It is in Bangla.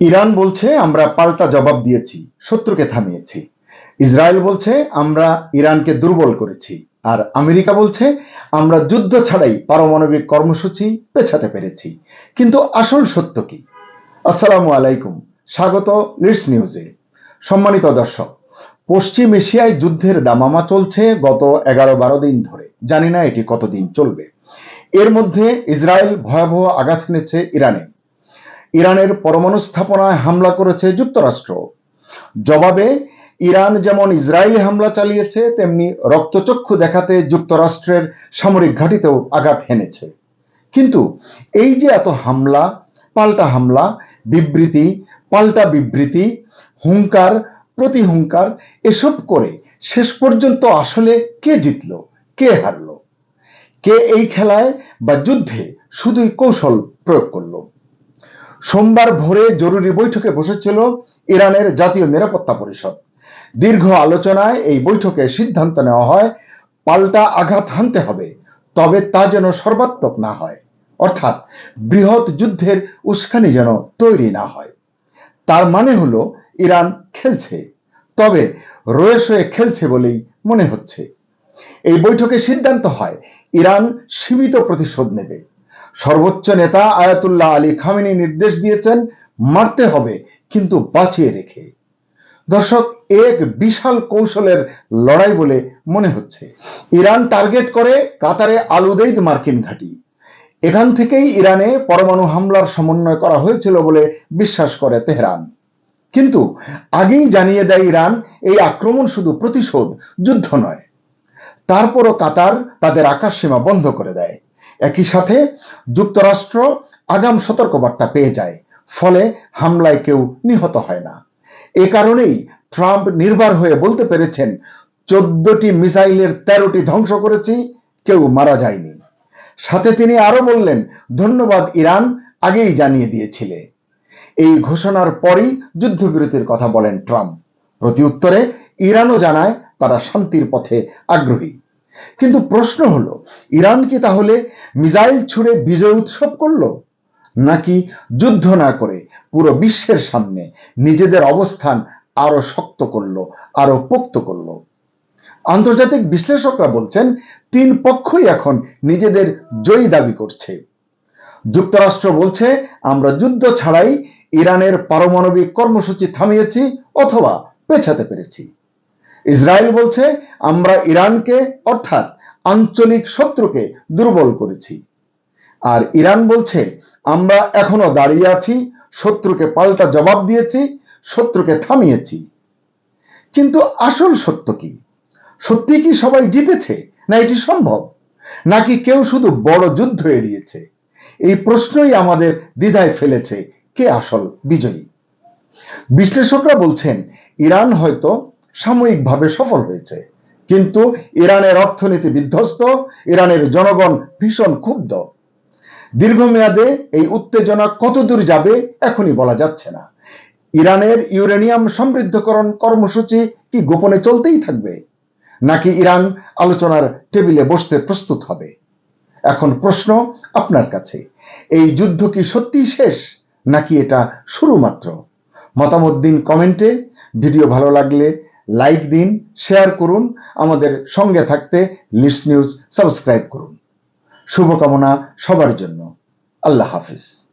ইরান বলছে, আমরা পাল্টা জবাব দিয়েছি, শত্রুকে থামিয়েছি। ইসরায়েল বলছে, আমরা ইরানকে দুর্বল করেছি। আর আমেরিকা বলছে, আমরা যুদ্ধ ছাড়াই পারমাণবিক কর্মসূচি পেছাতে পেরেছি। কিন্তু আসল সত্য কি? আসসালামু আলাইকুম। স্বাগত লিডস নিউজে। সম্মানিত দর্শক, পশ্চিম এশিয়ায় যুদ্ধের দামামা চলছে গত এগারো বারো দিন ধরে। জানি না এটি কতদিন চলবে। এর মধ্যে ইসরায়েল ভয়াবহ আঘাত এনেছে ইরানে। ইরানের পরমাণু স্থাপনায় হামলা করেছে যুক্তরাষ্ট্র। জবাবে, ইরান যেমন ইসরায়েলি হামলা চালিয়েছে, তেমনি রক্তচক্ষু দেখাতে যুক্তরাষ্ট্রের সামরিক ঘাঁটিতেও আঘাত হেনেছে। কিন্তু এই যে এত হামলা, পাল্টা হামলা, বিবৃতি, পাল্টা বিবৃতি, হুঙ্কার প্রতি হুঙ্কার এসব করে শেষ পর্যন্ত আসলে কে জিতল, কে হারলো? কে এই খেলায় বা যুদ্ধে শুধুই কৌশল প্রয়োগ করল? সোমবার ভোরে জরুরি বৈঠকে বসেছিল ইরানের জাতীয় নিরাপত্তা পরিষদ। দীর্ঘ আলোচনায় এই বৈঠকে সিদ্ধান্ত নেওয়া হয়, পাল্টা আঘাত হানতে হবে, তবে তা যেন সর্বাত্মক না হয়, অর্থাৎ বৃহৎ যুদ্ধের উস্কানি যেন তৈরি না হয়। তার মানে হলো, ইরান খেলছে, তবে রয়ে সয়ে খেলছে বলেই মনে হচ্ছে। এই বৈঠকে সিদ্ধান্ত হয়, ইরান সীমিত প্রতিশোধ নেবে। সর্বোচ্চ নেতা আয়াতুল্লাহ আলী খামেনি নির্দেশ দিয়েছেন, মারতে হবে, কিন্তু বাঁচিয়ে রেখে। দর্শক, এক বিশাল কৌশলের লড়াই বলে মনে হচ্ছে। ইরান টার্গেট করে কাতারে আলুদেইদ মার্কিন ঘাঁটি। এখান থেকেই ইরানে পরমাণু হামলার সমন্বয় করা হয়েছিল বলে বিশ্বাস করে তেহরান। কিন্তু আগেই জানিয়ে দেয় ইরান, এই আক্রমণ শুধু প্রতিশোধ, যুদ্ধ নয়। তারপরও কাতার তাদের আকাশসীমা বন্ধ করে দেয়। একই সাথে যুক্তরাষ্ট্র আগাম সতর্কবার্তা পেয়ে যায়, ফলে হামলায় কেউ নিহত হয় না। এ কারণেই ট্রাম্প নির্ভর হয়ে বলতে পেরেছেন, চোদ্দটি মিসাইলের তেরোটি ধ্বংস করেছি, কেউ মারা যায়নি। সাথে তিনি আরও বললেন, ধন্যবাদ ইরান, আগেই জানিয়ে দিয়েছিলে। এই ঘোষণার পরই যুদ্ধবিরতির কথা বলেন ট্রাম্প। প্রতি উত্তরে ইরানও জানায়, তারা শান্তির পথে আগ্রহী। কিন্তু প্রশ্ন হলো, ইরান কি তাহলে মিসাইল ছুড়ে বিজয় উৎসব করল? নাকি যুদ্ধ না করে পুরো বিশ্বের সামনে নিজেদের অবস্থান আরও শক্ত করল, আরও পোক্ত করল? আন্তর্জাতিক বিশ্লেষকরা বলছেন, তিন পক্ষই এখন নিজেদের জয়ী দাবি করছে। যুক্তরাষ্ট্র বলছে, আমরা যুদ্ধ ছাড়াই ইরানের পারমাণবিক কর্মসূচি থামিয়েছি অথবা পেছাতে পেরেছি। ইসরায়েল বলছে, আমরা ইরানকে, অর্থাৎ আঞ্চলিক শত্রুকে দুর্বল করেছি। আর ইরান বলছে, আমরা এখনও দাঁড়িয়ে আছি, শত্রুকে পাল্টা জবাব দিয়েছি, শত্রুকে থামিয়েছি। কিন্তু আসল সত্য কি? সত্যি কি সবাই জিতেছে, না এটি সম্ভব? নাকি কেউ শুধু বড় যুদ্ধ এড়িয়েছে? এই প্রশ্নই আমাদের দ্বিধায় ফেলেছে কে আসল বিজয়ী। বিশ্লেষকরা বলছেন, ইরান হয়তো সাময়িকভাবে সফল হয়েছে। কিন্তু ইরানের অর্থনীতি বিধ্বস্ত, ইরানের জনগণ ভীষণ ক্ষুব্ধ। দীর্ঘমেয়াদে এই উত্তেজনা কত দূর যাবে এখনই বলা যাচ্ছে না। ইরানের ইউরেনিয়াম সমৃদ্ধকরণ কর্মসূচি কি গোপনে চলতেই থাকবে? নাকি ইরান আলোচনার টেবিলে বসতে প্রস্তুত হবে? এখন প্রশ্ন আপনার কাছে, এই যুদ্ধ কি সত্যিই শেষ, নাকি এটা শুরু মাত্র মতামত দিন কমেন্টে, ভিডিও ভালো লাগলে লাইক দিন, শেয়ার করুন, আমাদের সঙ্গে থাকতে লিস্ট নিউজ সাবস্ক্রাইব করুন। শুভকামনা সবার জন্য। আল্লাহ হাফিজ।